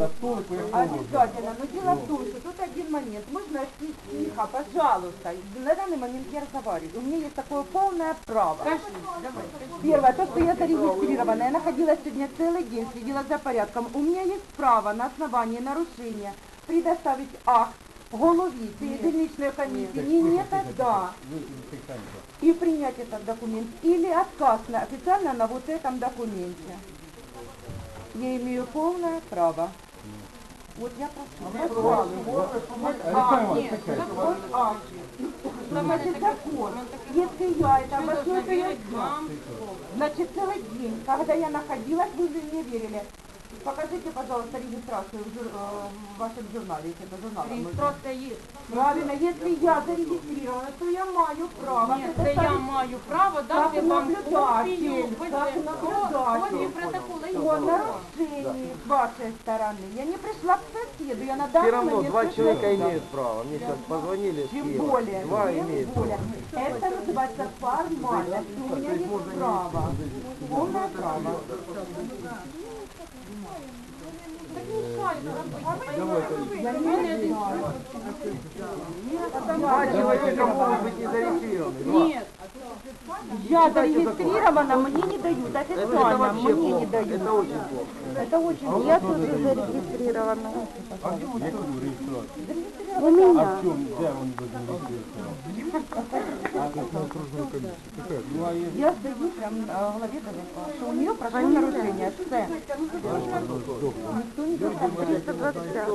на столик, по якому Обязательно. Но дело в том, что тут один момент. Можно ти- тихо, пожалуйста. На данный момент я разговариваю. У меня есть такое полное право. Первое, то, что я зарегистрирована, я находилась сегодня целый день, следила за порядком. У меня есть право на основании нарушения предоставить акт голові цієї дільничної комісії не никогда и принять этот документ или отказ на, официально на вот этом документе. Я имею полное право. Вот я прошу. Вот акт. Значит, закон. Если я это обосную, то я знаю. Значит, целый день, когда я находилась, вы же мне верили. Покажите, пожалуйста, регистрацию в, жур- э, в вашем журнале, если это журнал. Реєстрація є. Правильно, если я зарегистрирована, то я маю право. Ні, це я предоставить маю право дати Как вам наблюдатель, копію. как наблюдатель. Копію протоколу. і о все. нарушении с вашей стороны. Я не пришла к соседу, я на данный Все равно момент два пришла человека сюда. имеют право. Мне сейчас позвонили с Тем Киева. более, Два тем имеют. более. Это называется формальность. У меня есть право. Полное право. Ні, Я зарегистрирована, мне не дают Это, это официально, вообще мне не плохо. дают. Это очень плохо. Это очень Я тоже зарегистрирована. Яку реєстрацію? У меня. Я стою прям на голове КВК, что у нее прошло нарушение. Все. Никто не говорит. 325.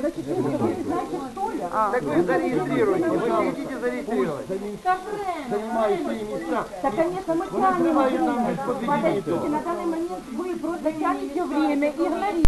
Значит, если вы не знаете, что ли? Так вы зарегистрируете. Вы не хотите зарегистрировать. займають свої місця. Да, конечно, мы сами. Подождите, на данный момент вы просто тянете время, игнорируете.